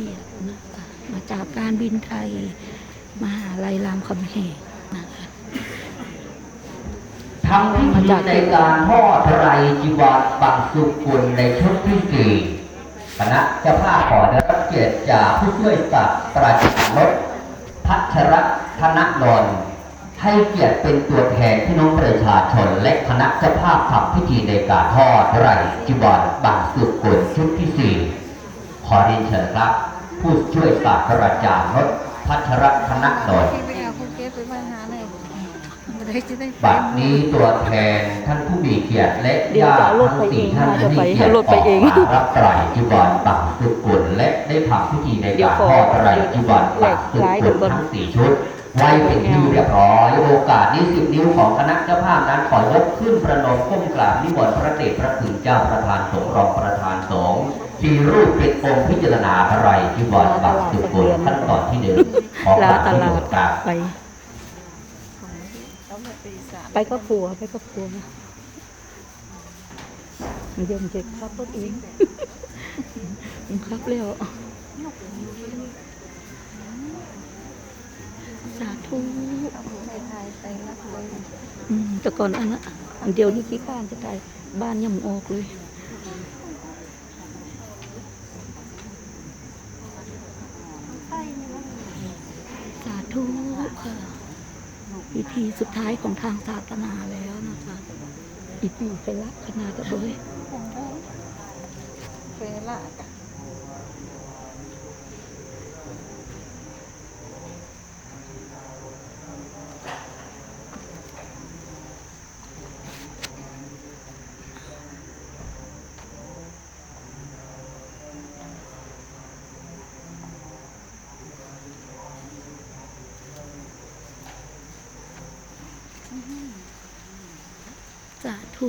เกียรตินะคะมาจากการบินไทย มหาลัยรามคำแหงนะคะทำพิธีในการทอดไรจีวรบังสุกุลในชุดที่สี่คณะเจ้าภาพขอได้รับเกียรติจากผู้ช่วยศาสตราจารย์นศพัชรธนนนท์ให้เกียรติเป็นตัวแทนพี่น้องประชาชน และคณะเจ้าภาพทำพิธีในการทอดไรจีวรบังสุกุลชุดที่สี่ ขอเรียนเชิญครับ ผู้ช่วยศาสตราจารย์นศพัชรธนนท์ที่อาคุณเกสไบัดนี้ตัวแทนท่านผู้มีเกียรติและเดี๋ยวญาจะติเอารถทั้งไปเอสี่งท่านค่ะจะที่ไปมีเกียรติเอารถไปเองกมารับไตรจีวรบังสุกุลและได้ทำพิธีในเดี๋ยวการขอทอดไตรจีวรบังสุแหลกซ้ายกุเดี๋ลยวก่อนทั้งสี่ชุดไว้เป็นที่เรียบร้อยโอกาสนี้สิบนิ้วของคณะเจ้าภาพนั้นขอยกขึ้นประนมก้มกราบนิมนต์พระเดชพระคุณเจ้าประธานสงฆ์รองประธานสงฆ์สี่รูปเป็นองค์พิจารณาไตรจีวรบังสุกุลขั้นตอนที่หนึ่งขอลาความตนิมลาดนต์กราบไป เอามาตีสาม ไปก็ผัวไปก็ผัวมันยมเจ็บครับรถเองครับเร็วสาธุเอาผมไปถ่ายไปรับเลยอืมแต่ก่อนอันนั้นอันเดียวนี่ขี้ข้านจะตายบ้านยังไม่ออกเลยสาธุค่ะ วิธีสุดท้ายของทางศาสนาแล้วนะคะอีปีไปรักขนาดเลย สาธุ